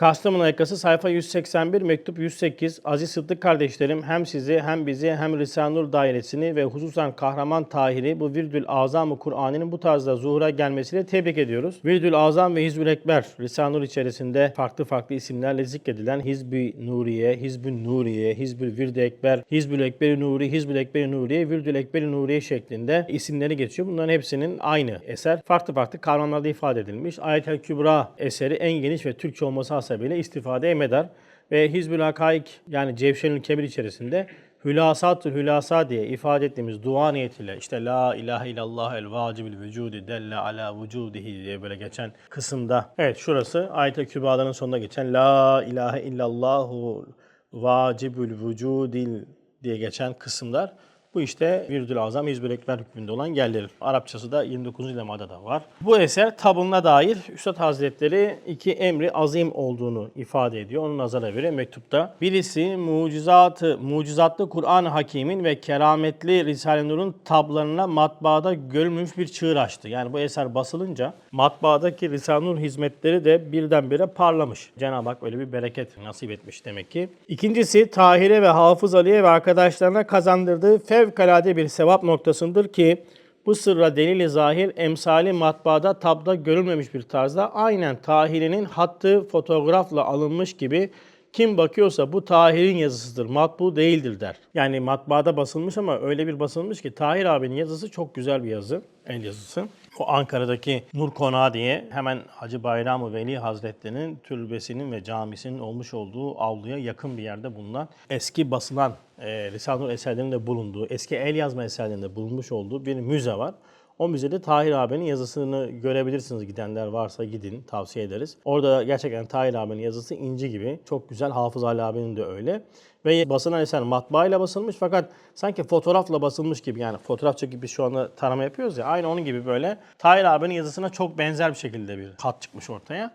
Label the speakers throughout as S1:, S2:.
S1: Kastamonu Yakası sayfa 181 mektup 108 Aziz Sıddık kardeşlerim hem sizi hem bizi hem Risale-i dairesini ve hususan Kahraman Tahir'i bu Virdül Azam-ı Kur'an'ın bu tarzda zuhura gelmesiyle tebrik ediyoruz. Virdül Azam ve Hizbül Ekber Risale-i Nur içerisinde farklı farklı isimlerle zikredilen Hizb-i Nuriye, Hizb-ü Nuriye, Hizbül Vird-i Ekber, Hizbül Ekber-i Nuri, Hizbül Ekber-i Nuriye, Virdül Ekber-i Nuriye şeklinde isimleri geçiyor. Bunların hepsinin aynı eser. Farklı farklı kavramlarda ifade edilmiş. Ayet-el Kübra eseri en geniş ve Türkçe olması hasebiyle istifadeye medar ve Hizbül Hakaik yani Cevşenül Kebir içerisinde hülasat hülasa diye ifade ettiğimiz dua niyetiyle işte La ilahe illallah el vacibül vücudi delle ala vücudihi diye böyle geçen kısımda. Evet şurası ayet-i kübraların sonunda geçen La ilahe illallahu vacibül vücudil diye geçen kısımlar bu işte Virdül Azam Hizbül Ekber hükmünde olan yerleri. Arapçası da 29. lemada da var. Bu eser tabununa dair Üstad Hazretleri iki emri azim olduğunu ifade ediyor. Onun nazara göre mektupta. Birisi mucizatı, mucizatlı Kur'an-ı Hakim'in ve kerametli Risale-i Nur'un tablarına matbaada görülmüş bir çığır açtı. Yani bu eser basılınca matbaadaki Risale-i Nur hizmetleri de birdenbire parlamış. Cenab-ı Hak öyle bir bereket nasip etmiş demek ki. İkincisi Tahire ve Hafız Ali'ye ve arkadaşlarına kazandırdığı fevkalade bir sevap noktasındır ki bu sırra delili zahir emsali matbaada tabda görülmemiş bir tarzda aynen Tahir'in hattı fotoğrafla alınmış gibi kim bakıyorsa bu Tahir'in yazısıdır, matbu değildir der. Yani matbaada basılmış ama öyle bir basılmış ki Tahir abinin yazısı çok güzel bir yazı, el yazısı. O Ankara'daki Nur Konağı diye hemen Hacı Bayram-ı Veli Hazretleri'nin türbesinin ve camisinin olmuş olduğu avluya yakın bir yerde bulunan eski basılan e, Risale-i Nur eserlerinde bulunduğu, eski el yazma eserlerinde bulunmuş olduğu bir müze var. O müzede Tahir abinin yazısını görebilirsiniz gidenler varsa gidin tavsiye ederiz. Orada gerçekten Tahir abinin yazısı inci gibi. Çok güzel. Hafız Ali abinin de öyle. Ve basılan eser matbaayla basılmış fakat sanki fotoğrafla basılmış gibi yani fotoğraf çekip biz şu anda tarama yapıyoruz ya aynı onun gibi böyle Tahir abinin yazısına çok benzer bir şekilde bir hat çıkmış ortaya.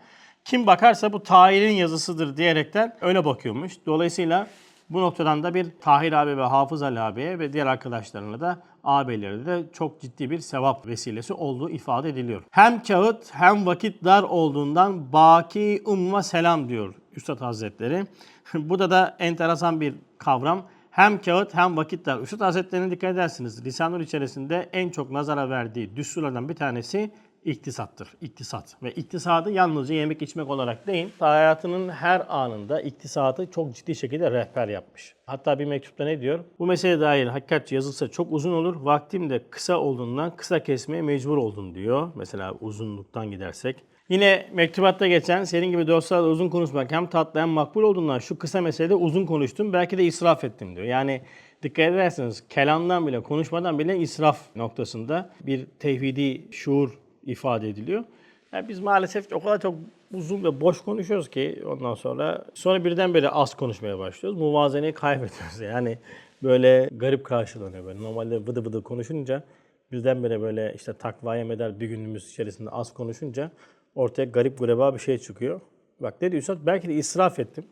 S1: Kim bakarsa bu Tahir'in yazısıdır diyerekten öyle bakıyormuş. Dolayısıyla bu noktadan da bir Tahir abi ve Hafız Ali abiye ve diğer arkadaşlarına da ağabeylerine de çok ciddi bir sevap vesilesi olduğu ifade ediliyor. Hem kağıt hem vakit dar olduğundan baki umma selam diyor Üstad Hazretleri. Burada da enteresan bir kavram. Hem kağıt hem vakit dar. Üstad Hazretleri'ne dikkat edersiniz. Lisanur içerisinde en çok nazara verdiği düsturlardan bir tanesi iktisattır. İktisat. Ve iktisadı yalnızca yemek içmek olarak değil, hayatının her anında iktisadı çok ciddi şekilde rehber yapmış. Hatta bir mektupta ne diyor? Bu mesele dair hakikat yazılsa çok uzun olur. Vaktim de kısa olduğundan kısa kesmeye mecbur oldum diyor. Mesela uzunluktan gidersek. Yine mektubatta geçen senin gibi dostlarla uzun konuşmak hem tatlı hem makbul olduğundan şu kısa meselede uzun konuştum. Belki de israf ettim diyor. Yani dikkat ederseniz kelamdan bile konuşmadan bile israf noktasında bir tevhidi şuur ifade ediliyor. Yani biz maalesef o kadar çok uzun ve boş konuşuyoruz ki ondan sonra sonra birdenbire az konuşmaya başlıyoruz. Muvazeneyi kaybediyoruz. Yani böyle garip karşılanıyor böyle. Normalde vıdı vıdı konuşunca birdenbire böyle işte takvaya medar bir günümüz içerisinde az konuşunca ortaya garip gureba bir şey çıkıyor. Bak ne diyorsa belki de israf ettim.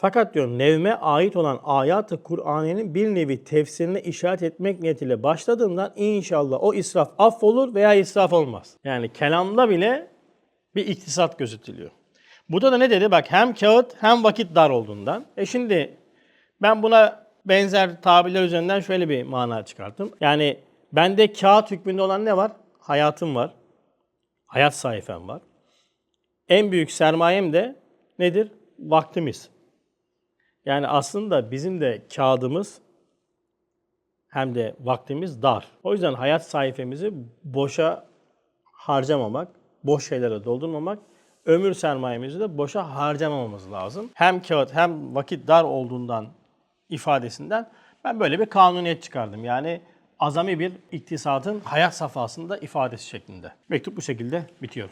S1: Fakat diyor nevme ait olan ayat-ı Kur'an'ın bir nevi tefsirine işaret etmek niyetiyle başladığımdan inşallah o israf affolur veya israf olmaz. Yani kelamda bile bir iktisat gözetiliyor. Burada da ne dedi? Bak hem kağıt hem vakit dar olduğundan. E şimdi ben buna benzer tabirler üzerinden şöyle bir mana çıkarttım. Yani bende kağıt hükmünde olan ne var? Hayatım var. Hayat sayfam var. En büyük sermayem de nedir? Vaktimiz. Yani aslında bizim de kağıdımız hem de vaktimiz dar. O yüzden hayat sayfamızı boşa harcamamak, boş şeylere doldurmamak, ömür sermayemizi de boşa harcamamamız lazım. Hem kağıt hem vakit dar olduğundan ifadesinden ben böyle bir kanuniyet çıkardım. Yani azami bir iktisadın hayat safhasında ifadesi şeklinde. Mektup bu şekilde bitiyor.